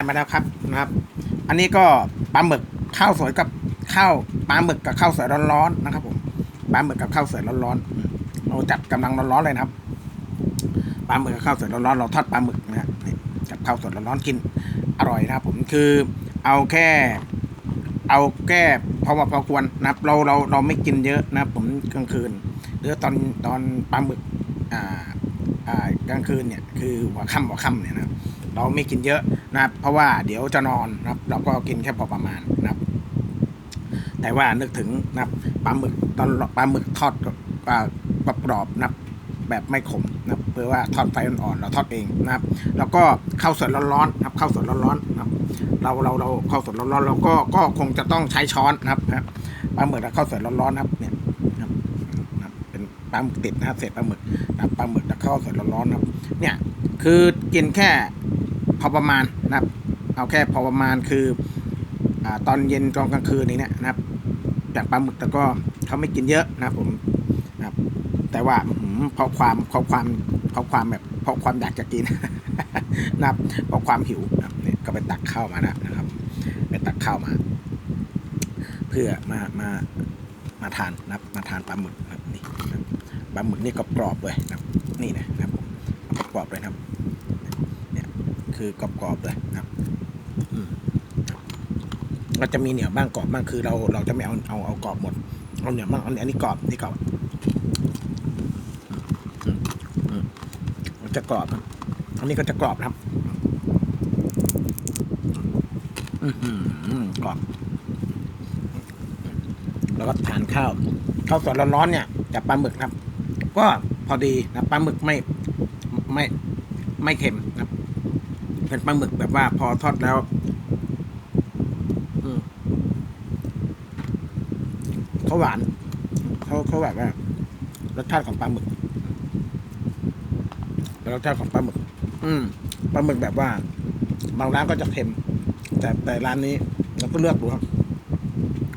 มาแล้วครับนะครับ อันนี้ก็ปลาหมึกข้าวสวยกับข้าวปลาหมึกกับข้าวสวยร้อนๆนะครับ ผมปลาหมึกกับข้าวสวยร้อนๆเราจัดกำลังร้อนๆเลยนะครับปลาหมึกกับข้าวสวยร้อนๆเราทอดปลาหมึกนะฮะจับข้าวสวยร้อนๆกินอร่อยนะครับ ผมคือเอาแค่ เอาแค่พอมาพอควรนะครับ เราเราเราไม่กินเยอะนะครับ ผมกลางคืน หรือตอนตอนปลาหมึกอ่าอ่ากลางคืนเนี่ยคือหัวค่ำหัวค่ำเนี่ยนะครับ เราไม่กินเยอะนะครับ เพราะว่าเดี๋ยวจะนอนนะครับ เราก็กินแค่พอประมาณนะครับ แต่ว่านึกถึงนะครับปลาหมึกตอนปลาหมึกทอดอ่ากรอบๆนะครับแบบไม่ขมนะครับเพื่อว่าทอดไฟอ่อนๆเราทอดเองนะครับ แล้วก็ข้าวสวยร้อนๆนะครับข้าวสวยร้อนๆนะครับ เราเราเราข้าวสวยร้อนๆเราก็ก็คงจะต้องใช้ช้อนนะครับปลาหมึกกับข้าวสวยร้อนๆนะครับเนี่ยนะครับเป็นปลาหมึกติดนะครับเศษปลาหมึกนะครับปลาหมึกกับข้าวสวยร้อนๆนะครับ เนี่ยคือกินแค่ พอประมาณนะครับ เอาแค่พอประมาณคืออตอนเย็นตอนกลางคืนนี่เนี่ยนะครับจากปลาหมึกแต่ก็เขาไม่กินเยอะนะครับผมนะครับ แต่ว่าอื้อหือเพราะความเพราะความเพราะความแบบเพราะความอยากจะกินนะครับเพราะความหิวนี่ก็ไปตักข้าวมานะนะครับ ไปตักข้าวมา เพื่อมามามาทานนะครับ มาทานปลาหมึกนะครับนี่ปลาหมึกนี่กรอบๆเลยนะครับ นี่นะครับผมกรอบเลยนะครับ คือกรอบๆเลยนะครับมครับก็จะมีเหนียวบ้างกรอบบ้างคือเราเราจะไม่เอาเอาเอากรอบหมดเอาเหนียวบ้างเอาอันนี้กรอบนี่กรอบมันจะกรอบอันนี้ก็จะกรอบครับอือหือกรอบแล้วก็ทานข้าวข้าวสดร้อนๆเนี่ยจากปลาหมึกครับ ก็พอดีนะปลาหมึกไม่ไม่ไม่เค็มนะครับ เป็นปลาหมึกแบบว่าพอทอดแล้วเขาหวานเขาเขาแบบว่ารสชาติของปลาหมึกเป็นรสชาติของปลาหมึก อืมปลาหมึกแบบว่า บางร้านก็จะเค็ม แต่แต่ร้านนี้เราก็เลือกดูครับ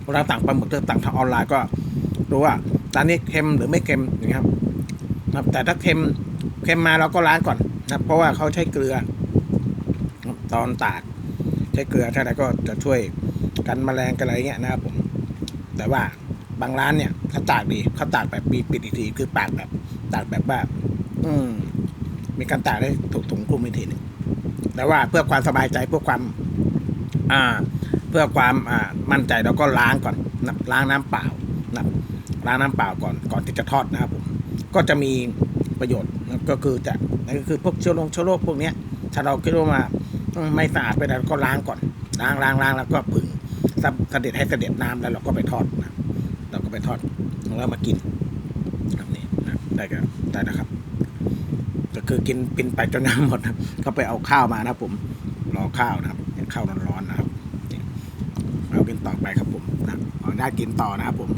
เวลาสั่งปลาหมึกเลือกสั่งทางออนไลน์ก็ดูว่าร้านนี้เค็มหรือไม่เค็มอย่างเงี้ยครับนะครับ แต่ถ้าเค็มเค็มมาเราก็ล้างก่อนนะเพราะว่าเขาใช้เกลือ ตอนตากใช้เกลือใช่ไหมก็จะช่วยกันแมลงกันอะไรเงี้ยนะครับผม แต่ว่าบางร้านเนี่ยเขาตากดีเขาตากแบบปีปิดอีกทีคือตากแบบตากแบบว่าอืมมีการตากได้ถูกถุงคลุมอีกทีหนึงแต่ว่าเพื่อความสบายใจเพื่อความ อ่า เพื่อความอ่ามั่นใจเราก็ล้างก่อนนะล้างน้ำเปล่านะล้างน้ำเปล่าก่อนก่อนที่จะทอดนะครับผมก็จะมีประโยชน์ก็คือจะนั่นก็คือพวกเชื้อโรคเชื้อโรคพวกนี้ถ้าเราคิดว่ามา ไม่สะอาดไปแล้วก็ล้างก่อน ล้างล้างล้างแล้วก็ผึ่งสะเสด็จให้เสด็จน้ำแล้วเราก็ไปทอดนะเราก็ไปทอดแล้วมากินครับนี่นะได้ก็ได้นะครับ ก็คือกินกินไปจนน้ำหมดนะก็ไปเอาข้าวมานะผมรอข้าวนะครับข้าวร้อนๆนะครับเรากินต่อไปครับผมนะขออนุญากินต่อนะครับผม